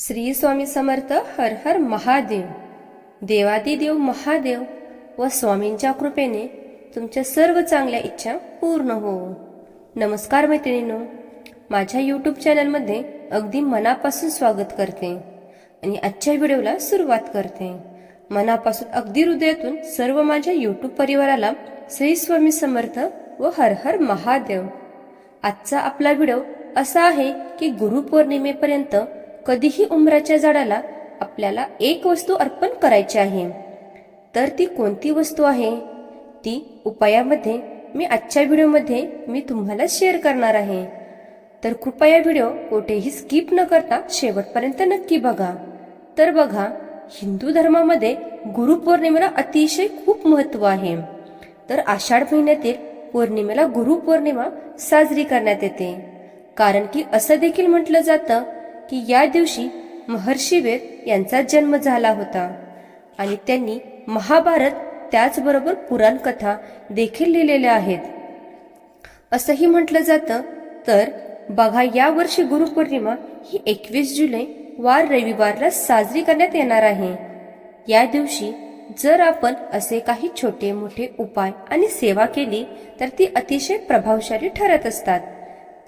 श्री स्वामी समर्थ हर हर महादेव. देवादिदेव महादेव व स्वामींच्या कृपेने तुमच्या सर्व चांगल्या इच्छा पूर्ण हो. नमस्कार मैत्रिणीनो माझ्या यूट्यूब चॅनलमध्ये अगदी मनापासून स्वागत करते आणि आजच्या व्हिडिओला सुरुवात करते. मनापासून अगदी हृदयातून सर्व माझ्या यूट्यूब परिवाराला श्री स्वामी समर्थ व हर हर महादेव. आजचा आपला व्हिडिओ असा आहे की गुरुपौर्णिमेपर्यंत कधीही उंबराच्या झाडाला आपल्याला एक वस्तू अर्पण करायची आहे. तर ती कोणती वस्तू आहे? ती उपायामध्ये मी आजच्या व्हिडिओमध्ये मी तुम्हाला शेअर करणार आहे. तर कृपया व्हिडिओ कुठेही स्किप न करता शेवटपर्यंत नक्की बघा. तर बघा हिंदू धर्मामध्ये गुरुपौर्णिमेला अतिशय खूप महत्त्व आहे. तर आषाढ महिन्यातील पौर्णिमेला गुरुपौर्णिमा साजरी करण्यात येते. कारण की असं देखील म्हटलं जातं की या दिवशी महर्षी वेद यांचा जन्म झाला होता. आणि त्यांनी महाभारत त्याचबरोबर पुराण कथा देखील लिहिलेल्या आहेत. असंही म्हटलं जातं तर बघा या वर्षी गुरुपौर्णिमा ही एकवीस जुलै वार रविवारला साजरी करण्यात येणार आहे. या दिवशी जर आपण असे काही छोटे मोठे उपाय आणि सेवा केली तर ती अतिशय प्रभावशाली ठरत असतात.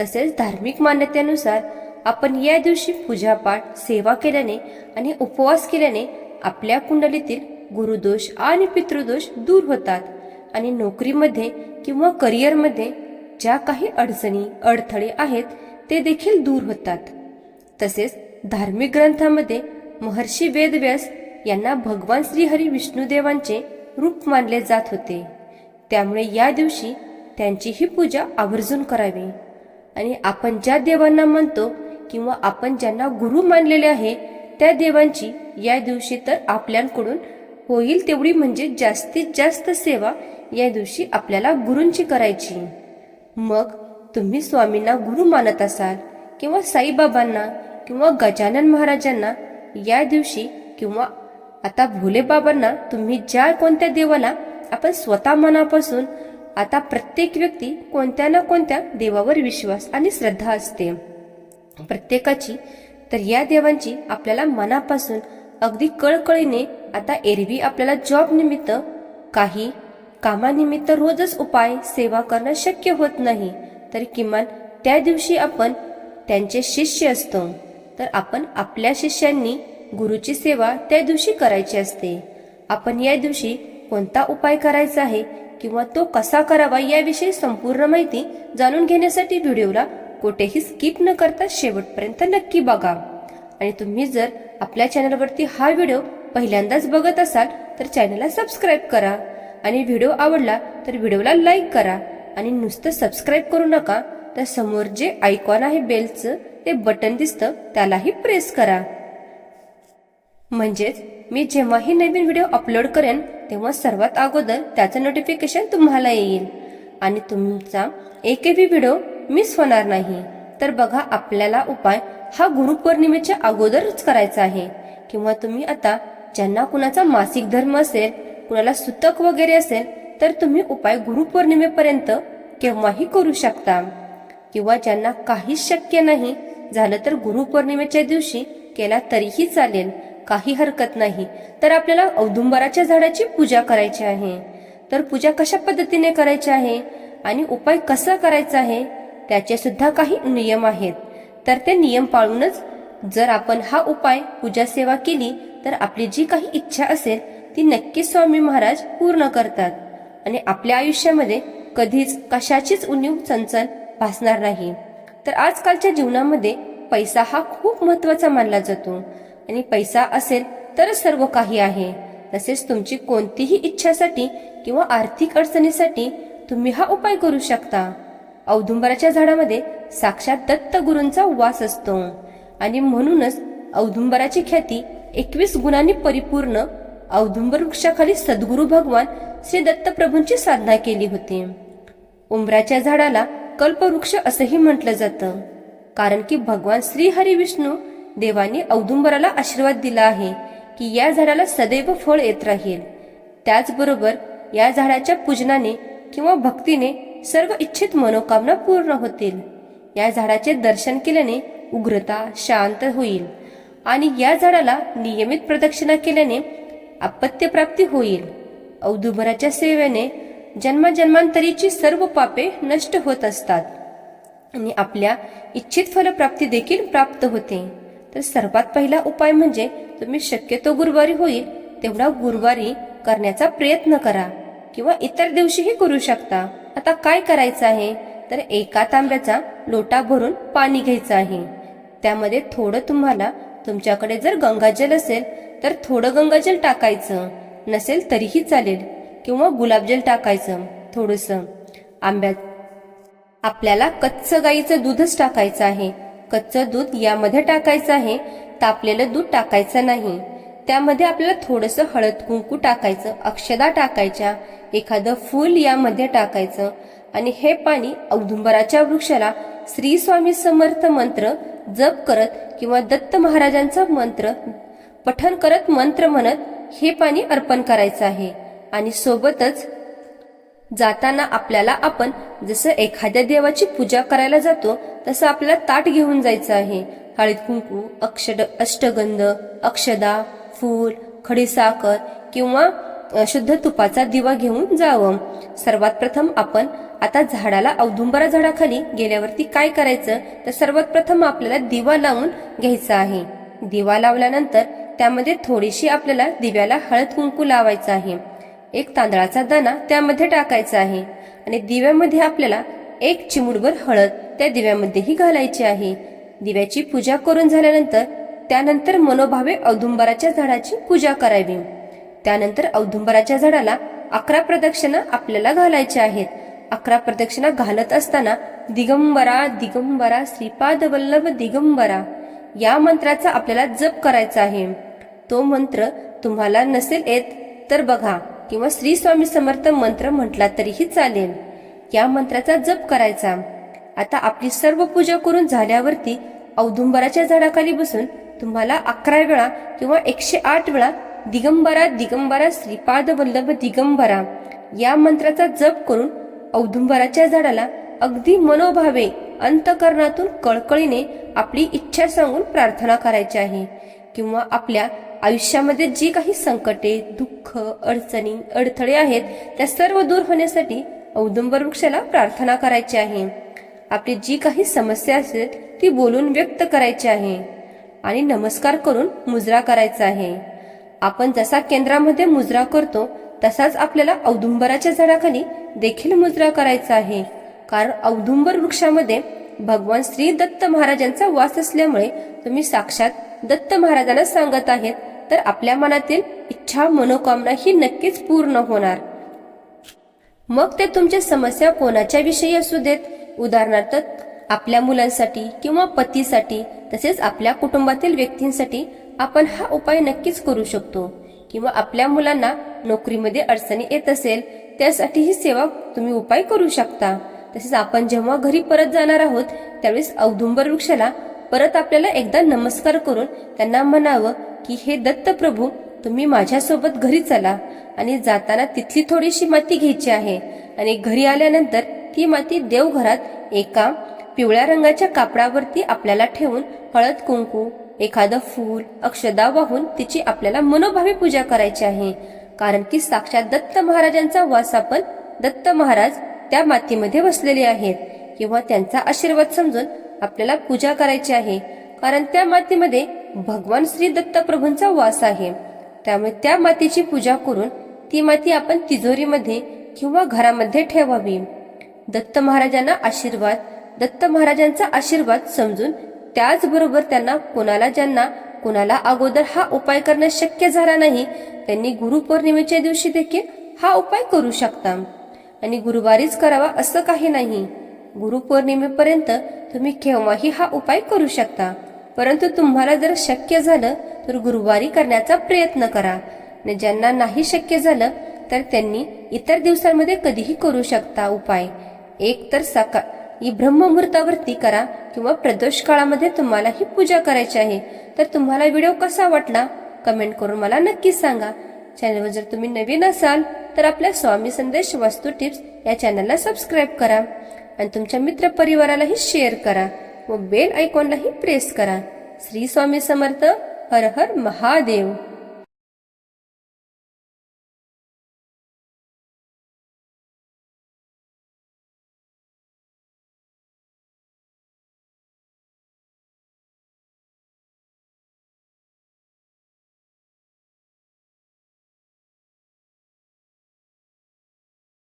तसेच धार्मिक मान्यतेनुसार आपण या दिवशी पूजापाठ सेवा केल्याने आणि उपवास केल्याने आपल्या कुंडलीतील गुरुदोष आणि पितृदोष दूर होतात आणि नोकरीमध्ये किंवा करिअरमध्ये ज्या काही अडचणी अडथळे आहेत ते देखील दूर होतात. तसेच धार्मिक ग्रंथामध्ये महर्षी वेदव्यास यांना भगवान श्रीहरी विष्णुदेवांचे रूप मानले जात होते. त्यामुळे या दिवशी त्यांची ही पूजा आवर्जून करावी. आणि आपण ज्या देवांना म्हणतो किंवा आपण ज्यांना गुरु मानलेले आहे त्या देवांची या दिवशी तर आपल्याकडून होईल तेवढी म्हणजे जास्तीत जास्त सेवा या दिवशी आपल्याला गुरूंची करायची. मग तुम्ही स्वामींना गुरु मानत असाल किंवा साईबाबांना किंवा गजानन महाराजांना या दिवशी किंवा आता भोलेबाबांना तुम्ही ज्या कोणत्या देवाला आपण स्वतः मनापासून आता प्रत्येक व्यक्ती कोणत्या ना कोणत्या देवावर विश्वास आणि श्रद्धा असते. प्रत्येकाची. तर या देवांची आपल्याला मनापासून अगदी कळकळीने आता एरवी आपल्याला जॉब निमित्त काही कामानिमित्त रोजच उपाय सेवा करणं शक्य होत नाही. तर किमान त्या दिवशी आपण त्यांचे शिष्य असतो. तर आपण आपल्या शिष्यांनी गुरुची सेवा त्या दिवशी करायची असते. आपण या दिवशी कोणता उपाय करायचा आहे किंवा तो कसा करावा याविषयी संपूर्ण माहिती जाणून घेण्यासाठी व्हिडिओला कुठेही स्किप न करता शेवटपर्यंत नक्की बघा. आणि तुम्ही जर आपल्या चॅनलवरती हा व्हिडिओ पहिल्यांदाच बघत असाल तर चॅनलला सबस्क्राईब करा. आणि व्हिडिओ आवडला तर व्हिडिओला लाईक करा. आणि नुसतं सबस्क्राईब करू नका तर समोर जे आयकॉन आहे बेलचं ते बटन दिसतं त्यालाही प्रेस करा. म्हणजेच मी जेव्हाही नवीन व्हिडिओ अपलोड करेन तेव्हा सर्वात अगोदर त्याचं नोटिफिकेशन तुम्हाला येईल. आणि तुमचा एकही व्हिडिओ मिस होणार नाही. तर बघा आपल्याला उपाय. हा गुरुपौर्णिमेच्या अगोदरच करायचा आहे. किंवा तुम्ही आता ज्यांना कुणाचा मासिक धर्म असेल कुणाला सुतक वगैरे असेल तर तुम्ही उपाय गुरुपौर्णिमेपर्यंत केव्हाही करू शकता. किंवा ज्यांना काहीच शक्य नाही झालं तर गुरुपौर्णिमेच्या दिवशी केला तरीही चालेल. काही हरकत नाही. तर आपल्याला औदुंबराच्या झाडाची पूजा करायची आहे. तर पूजा कशा पद्धतीने करायची आहे? आणि उपाय कसा करायचा आहे? त्याचे सुद्धा काही नियम आहेत. तर ते नियम पाळूनच जर आपण हा उपाय पूजा सेवा केली तर आपली जी काही इच्छा असेल ती नक्कीच स्वामी महाराज पूर्ण करतात. आणि आपल्या आयुष्यामध्ये कधीच कशाचीच उणीव चंचल भासणार नाही. तर आजकालच्या जीवनामध्ये पैसा हा खूप महत्त्वाचा मानला जातो. आणि पैसा असेल तरच सर्व काही आहे. तसेच तुमची कोणतीही इच्छासाठी किंवा आर्थिक अडचणीसाठी तुम्ही हा उपाय करू शकता. औदुंबराच्या झाडामध्ये साक्षात दत्त गुरूंचा वास असतो. आणि म्हणूनच औदुंबराची ख्याती एकवीस गुणांनी परिपूर्ण औदुंबर वृक्षाखाली सद्गुरू भगवान श्री दत्तप्रभूंची साधना केली होती. उंबराच्या झाडाला कल्पवृक्ष असंही म्हटलं जातं. कारण की भगवान श्री हरी विष्णू देवाने औदुंबराला आशीर्वाद दिला आहे की या झाडाला सदैव फळ येत राहील. त्याचबरोबर या झाडाच्या पूजनाने किंवा भक्तीने सर्व इच्छित मनोकामना पूर्ण होतील. या झाडाचे दर्शन केल्याने उग्रता शांत होईल आणि या झाडाला नियमित प्रदक्षिणा केल्याने अपत्य प्राप्ती होईल. औदुंबराच्या सेवेने जन्मजन्मांतरीची सर्व पापे नष्ट होत असतात आणि आपल्या इच्छित फलप्राप्ती देखील प्राप्त होते. तर सर्वात पहिला उपाय म्हणजे तुम्ही शक्यतो गुरुवारी होईल तेवढा गुरुवारी करण्याचा प्रयत्न करा किंवा इतर दिवशीही करू शकता. आता काय करायचं आहे? तर एका तांब्याचा लोटा भरून पाणी घ्यायचं आहे. त्यामध्ये थोडं तुम्हाला तुमच्याकडे जर गंगाजल असेल तर थोडं गंगाजल टाकायचं. नसेल तरीही चालेल. किंवा गुलाबजल टाकायचं थोडंसं. आंब्यात आपल्याला कच्चं गाईचं दूधच टाकायचं आहे. कच्चं दूध यामध्ये टाकायचं आहे. तापलेलं दूध टाकायचं नाही. त्यामध्ये आपल्याला थोडंसं हळद कुंकू टाकायचं अक्षदा टाकायच्या. एखादं फूल यामध्ये टाकायचं. आणि हे पाणी औदुंबराच्या वृक्षाला श्री स्वामी समर्थ मंत्र जप करत किंवा दत्त महाराजांचा मंत्र पठन करत मंत्र म्हणत हे पाणी अर्पण करायचं आहे. आणि सोबतच जाताना आपल्याला आपण जसं एखाद्या देवाची पूजा करायला जातो तसं आपल्याला ताट घेऊन जायचं आहे. हळद कुंकू अक्षड अष्टगंध अक्षदा फूल खडीसाखर किंवा शुद्ध तुपाचा दिवा घेऊन जावं. सर्वात प्रथम आपण आता झाडाला औदुंबरा झाडाखाली गेल्यावरती काय करायचं? तर सर्वात प्रथम आपल्याला दिवा लावून घ्यायचा आहे. दिवा लावल्यानंतर त्यामध्ये थोडीशी आपल्याला दिव्याला हळद कुंकू लावायचं आहे. एक तांदळाचा दाणा त्यामध्ये टाकायचा आहे. आणि दिव्यामध्ये आपल्याला एक चिमुडभर हळद त्या दिव्यामध्येही घालायची आहे. दिव्याची पूजा करून झाल्यानंतर त्यानंतर मनोभावे औदुंबराच्या झाडाची पूजा करावी. त्यानंतर औदुंबराच्या झाडाला अकरा प्रदक्षिणा आपल्याला घालायच्या आहेत. अकरा प्रदक्षिणा घालत असताना दिगंबरा दिगंबरा श्रीपाद वल्लभ दिगंबरा या मंत्राचा आपल्याला जप करायचा आहे. तो मंत्र तुम्हाला नसेल येत तर बघा किंवा श्री स्वामी समर्थ मंत्र म्हटला तरीही चालेल. या मंत्राचा जप करायचा. आता आपली सर्व पूजा करून झाल्यावरती औदुंबराच्या झाडाखाली बसून तुम्हाला अकरा वेळा किंवा एकशे आठ वेळा दिगंबरा दिगंबरा श्रीपाद वल्लभ दिगंबरा. या मंत्राचा जप करून औदुंबराच्या झाडाला अगदी मनोभावे अंतकरणातून कळकळीने आपली इच्छा सांगून प्रार्थना करायची आहे. किंवा आपल्या आयुष्यामध्ये जी काही संकटे दुःख अडचणी अडथळे आहेत त्या सर्व दूर होण्यासाठी औदुंबर वृक्षाला प्रार्थना करायची आहे. आपली जी काही समस्या असेल ती बोलून व्यक्त करायची आहे. आणि नमस्कार करून मुजरा करायचा आहे. आपण जसा केंद्रामध्ये मुजरा करतो तसाच आपल्याला औदुंबराच्या झाडाखाली देखील मुजरा करायचा आहे. कारण औदुंबर वृक्षामध्ये भगवान श्री दत्त महाराजांचा वास असल्यामुळे तुम्ही साक्षात दत्त महाराजांना सांगत आहेत तर आपल्या मनातील इच्छा मनोकामना ही नक्कीच पूर्ण होणार. मग ते तुमच्या समस्या कोणाच्या विषयी असू देत? उदाहरणार्थ आपल्या मुलांसाठी किंवा पतीसाठी तसेच आपल्या कुटुंबातील व्यक्तींसाठी आपण हा उपाय नक्कीच करू शकतो. किंवा आपल्या मुलांना नोकरीमध्ये अडचणी येत असेल त्यासाठी ही सेवा तुम्ही उपाय करू शकता. तसेच आपण जेव्हा घरी परत जाणार आहोत त्यावेळेस औदुंबर वृक्षाला परत आपल्याला एकदा नमस्कार करून त्यांना म्हणावं की हे दत्त प्रभू तुम्ही माझ्यासोबत घरी चला. आणि जाताना तिथली थोडीशी माती घ्यायची आहे. आणि घरी आल्यानंतर ती माती देवघरात एका पिवळ्या रंगाच्या कापडावरती आपल्याला ठेवून हळद कुंकू एखादं फूल अक्षदा वाहून तिची आपल्याला मनोभावी पूजा करायची आहे. कारण की साक्षात दत्त महाराजांचा वास आपण दत्त महाराज त्या मातीमध्ये बसलेले आहेत. किंवा त्यांचा आशीर्वाद समजून आपल्याला पूजा करायची आहे. कारण त्या मातीमध्ये भगवान श्री दत्त प्रभूंचा वास आहे. त्यामुळे त्या मातीची पूजा करून ती माती आपण तिजोरीमध्ये किंवा घरामध्ये ठेवावी. दत्त महाराजांना आशीर्वाद दत्त महाराजांचा आशीर्वाद समजून त्याचबरोबर त्यांना कोणाला ज्यांना कुणाला अगोदर हा उपाय करणं शक्य झाला नाही त्यांनी गुरुपौर्णिमेच्या दिवशी देखील हा उपाय करू शकता. आणि गुरुवारीच करावा असं काही नाही. गुरुपौर्णिमेपर्यंत तुम्ही केव्हाही हा उपाय करू शकता. परंतु तुम्हाला जर शक्य झालं तर गुरुवारी करण्याचा प्रयत्न करा. आणि ज्यांना नाही शक्य झालं तर त्यांनी इतर दिवसांमध्ये कधीही करू शकता उपाय. एक तर सकाळ ही ब्रह्ममुहूर्तावरती करा किंवा प्रदोष काळामध्ये तुम्हाला ही पूजा करायची आहे. तर तुम्हाला व्हिडिओ कसा वाटला कमेंट करून मला नक्की सांगा. चॅनलवर जर तुम्ही नवीन असाल तर आपल्या स्वामी संदेश वास्तू टिप्स या चॅनलला सबस्क्राईब करा आणि तुमच्या मित्र परिवारालाही शेअर करा व बेल आयकॉनलाही प्रेस करा. श्री स्वामी समर्थ हर हर महादेव.